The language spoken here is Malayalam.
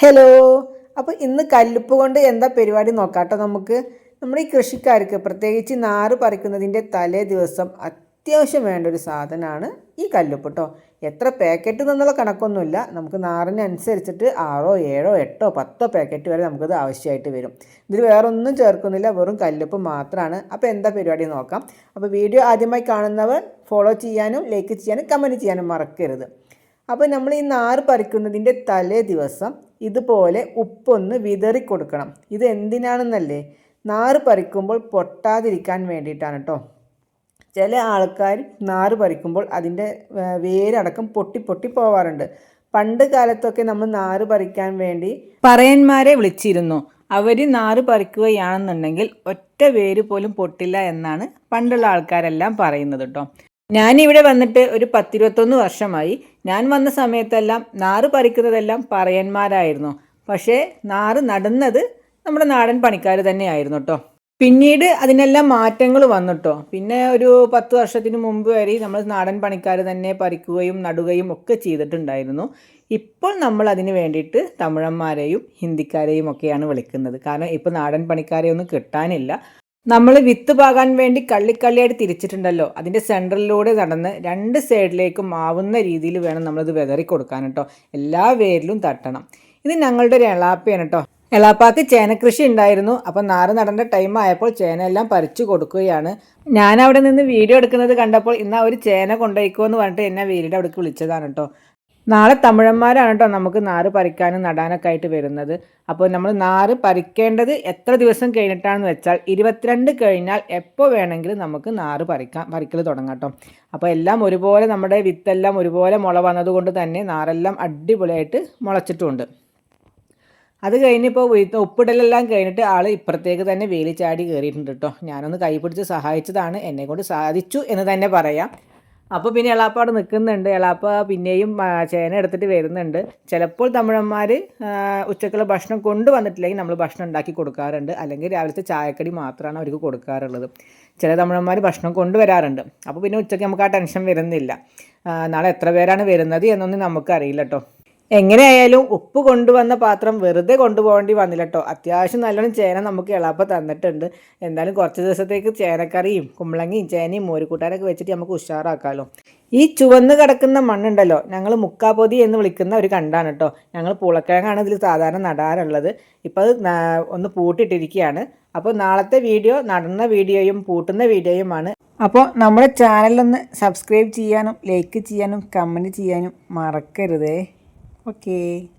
ഹലോ അപ്പോൾ ഇന്ന് കല്ലുപ്പ് കൊണ്ട് എന്താ പരിപാടി നോക്കാട്ടോ നമുക്ക്? നമ്മുടെ ഈ കൃഷിക്കാർക്ക് പ്രത്യേകിച്ച് നാറ് പറിക്കുന്നതിന്റെ തലേ ദിവസം അത്യാവശ്യം വേണ്ട ഒരു സാധനമാണ് ഈ കല്ലുപ്പ് കേട്ടോ എത്ര പാക്കറ്റ് എന്നുള്ള കണക്കൊന്നുമില്ല. നമുക്ക് നാറിനനുസരിച്ചിട്ട് ആറോ ഏഴോ എട്ടോ പത്തോ പാക്കറ്റ് വരെ നമുക്കത് ആവശ്യമായിട്ട് വരും. ഇതിൽ വേറൊന്നും ചേർക്കുന്നില്ല. വെറും കല്ലുപ്പ് മാത്രമാണ് അപ്പോൾ എന്താ പരിപാടി നോക്കാം. അപ്പോൾ വീഡിയോ ആദ്യമായി കാണുന്നവർ ഫോളോ ചെയ്യാനും ലൈക്ക് ചെയ്യാനും കമന്റ് ചെയ്യാനും മറക്കരുത്. അപ്പോൾ നമ്മൾ ഈ നാറ് പറിക്കുന്നതിന്റെ തലേ ദിവസം ഇതുപോലെ ഉപ്പൊന്ന് വിതറി കൊടുക്കണം ഇത് എന്തിനാണെന്നല്ലേ? നാറ് പറിക്കുമ്പോൾ പൊട്ടാതിരിക്കാൻ വേണ്ടിയിട്ടാണ് കേട്ടോ ചില ആൾക്കാർ നാറ് പറിക്കുമ്പോൾ അതിന്റെ വേരടക്കം പൊട്ടി പൊട്ടി പോവാറുണ്ട്. പണ്ട് കാലത്തൊക്കെ നമ്മൾ നാറ് പറിക്കാൻ വേണ്ടി പറയന്മാരെ വിളിച്ചിരുന്നു. അവർ നാറ് പറിക്കുകയാണെന്നുണ്ടെങ്കിൽ ഒറ്റ വേര് പോലും പൊട്ടില്ല എന്നാണ് പണ്ടുള്ള ആൾക്കാരെല്ലാം പറയുന്നത് കേട്ടോ ഞാനിവിടെ വന്നിട്ട് ഒരു പത്തിരുപത്തൊന്ന് വർഷമായി. ഞാൻ വന്ന സമയത്തെല്ലാം നാറ് പറിക്കുന്നതെല്ലാം പറയന്മാരായിരുന്നു. പക്ഷേ നാറ് നടുന്നത് നമ്മുടെ നാടൻ പണിക്കാർ തന്നെയായിരുന്നു കേട്ടോ പിന്നീട് അതിനെല്ലാം മാറ്റങ്ങൾ വന്നിട്ടോ പിന്നെ ഒരു പത്ത് വർഷത്തിന് മുമ്പ് വരെ നമ്മൾ നാടൻ പണിക്കാർ തന്നെ പറിക്കുകയും നടുകയും ഒക്കെ ചെയ്തിട്ടുണ്ടായിരുന്നു. ഇപ്പോൾ നമ്മൾ അതിന് വേണ്ടിയിട്ട് തമിഴന്മാരെയും ഹിന്ദിക്കാരെയും ഒക്കെയാണ് വിളിക്കുന്നത്. കാരണം ഇപ്പോൾ നാടൻ പണിക്കാരെ ഒന്നും കിട്ടാനില്ല. നമ്മൾ വിത്ത് പാകാൻ വേണ്ടി കള്ളിക്കള്ളിയായിട്ട് തിരിച്ചിട്ടുണ്ടല്ലോ. അതിന്റെ സെന്ററിലൂടെ നടന്ന് രണ്ട് സൈഡിലേക്കും ആവുന്ന രീതിയിൽ വേണം നമ്മളിത് വിതറി കൊടുക്കാൻ കേട്ടോ. എല്ലാ വേരിലും തട്ടണം. ഇത് ഞങ്ങളുടെ ഒരു എളാപ്പയാണ് കേട്ടോ. എളാപ്പാക്ക് ചേനക്കൃഷി ഉണ്ടായിരുന്നു. അപ്പം നാറ് നടേണ്ട ടൈം ആയപ്പോൾ ചേന എല്ലാം പറിച്ചു കൊടുക്കുകയാണ്. ഞാൻ അവിടെ നിന്ന് വീഡിയോ എടുക്കുന്നത് കണ്ടപ്പോൾ ഇന്ന് ഒരു ചേന കൊണ്ടുപോയിക്കോ എന്ന് പറഞ്ഞിട്ട് എന്നെ വീടിന്റെ അവിടേക്ക് വിളിച്ചതാണ് കേട്ടോ. നാളെ തമിഴന്മാരാണ് കേട്ടോ നമുക്ക് നാറ് പറിക്കാനും നടാനൊക്കെ ആയിട്ട് വരുന്നത്. അപ്പോൾ നമ്മൾ നാറ് പറിക്കേണ്ടത് എത്ര ദിവസം കഴിഞ്ഞിട്ടാണെന്ന് വെച്ചാൽ ഇരുപത്തിരണ്ട് കഴിഞ്ഞാൽ എപ്പോൾ വേണമെങ്കിലും നമുക്ക് നാറ് പറിക്കാം പറിക്കൽ തുടങ്ങാം കേട്ടോ. അപ്പോൾ എല്ലാം ഒരുപോലെ നമ്മുടെ വിത്തെല്ലാം ഒരുപോലെ മുള വന്നതുകൊണ്ട് തന്നെ നാറെല്ലാം അടിപൊളിയായിട്ട് മുളച്ചിട്ടുമുണ്ട് അത് കഴിഞ്ഞിപ്പോൾ ഉപ്പിടലെല്ലാം കഴിഞ്ഞിട്ട് ആൾ ഇപ്പുറത്തേക്ക് തന്നെ വേലി ചാടി കയറിയിട്ടുണ്ട് കേട്ടോ. ഞാനൊന്ന് കൈ പിടിച്ച് സഹായിച്ചതാണ് എന്നെ കൊണ്ട് സാധിച്ചു എന്ന് തന്നെ പറയാം. അപ്പോൾ പിന്നെ എളാപ്പാട് നിൽക്കുന്നുണ്ട് എളാപ്പ പിന്നെയും ചേന എടുത്തിട്ട് വരുന്നുണ്ട്. ചിലപ്പോൾ തമിഴന്മാർ ഉച്ചക്കുള്ള ഭക്ഷണം കൊണ്ടുവന്നിട്ടില്ലെങ്കിൽ നമ്മൾ ഭക്ഷണം ഉണ്ടാക്കി കൊടുക്കാറുണ്ട്. അല്ലെങ്കിൽ രാവിലത്തെ ചായക്കടി മാത്രമാണ് അവർക്ക് കൊടുക്കാറുള്ളത്. ചില തമിഴന്മാർ ഭക്ഷണം കൊണ്ടുവരാറുണ്ട്. അപ്പോൾ പിന്നെ ഉച്ചയ്ക്ക് നമുക്ക് ആ ടെൻഷൻ വരുന്നില്ല. നാളെ എത്ര പേരാണ് വരുന്നത് എന്നൊന്നും നമുക്കറിയില്ല കേട്ടോ എങ്ങനെയായാലും ഉപ്പ് കൊണ്ടുവന്ന പാത്രം വെറുതെ കൊണ്ടുപോകേണ്ടി വന്നില്ല കേട്ടോ അത്യാവശ്യം നല്ലോണം ചേന നമുക്ക് ഇളപ്പം തന്നിട്ടുണ്ട്. എന്തായാലും കുറച്ച് ദിവസത്തേക്ക് ചേനക്കറിയും കുമ്പളങ്ങയും ചേനയും മോരുകൂട്ടാനൊക്കെ വെച്ചിട്ട് നമുക്ക് ഉഷാറാക്കാമല്ലോ ഈ ചുവന്ന് കിടക്കുന്ന മണ്ണുണ്ടല്ലോ ഞങ്ങൾ മുക്കാപ്പൊതി എന്ന് വിളിക്കുന്ന ഒരു കണ്ടാണ് കേട്ടോ ഞങ്ങൾ പൂളക്കിഴങ്ങാണ് ഇതിൽ സാധാരണ നടാനുള്ളത് ഇപ്പോൾ അത് ഒന്ന് പൂട്ടിട്ടിരിക്കുകയാണ് അപ്പോൾ നാളത്തെ വീഡിയോ നടന്ന വീഡിയോയും പൂട്ടുന്ന വീഡിയോയുമാണ്. അപ്പോൾ നമ്മുടെ ചാനലൊന്ന് സബ്സ്ക്രൈബ് ചെയ്യാനും ലൈക്ക് ചെയ്യാനും കമന്റ് ചെയ്യാനും മറക്കരുതേ. Okay.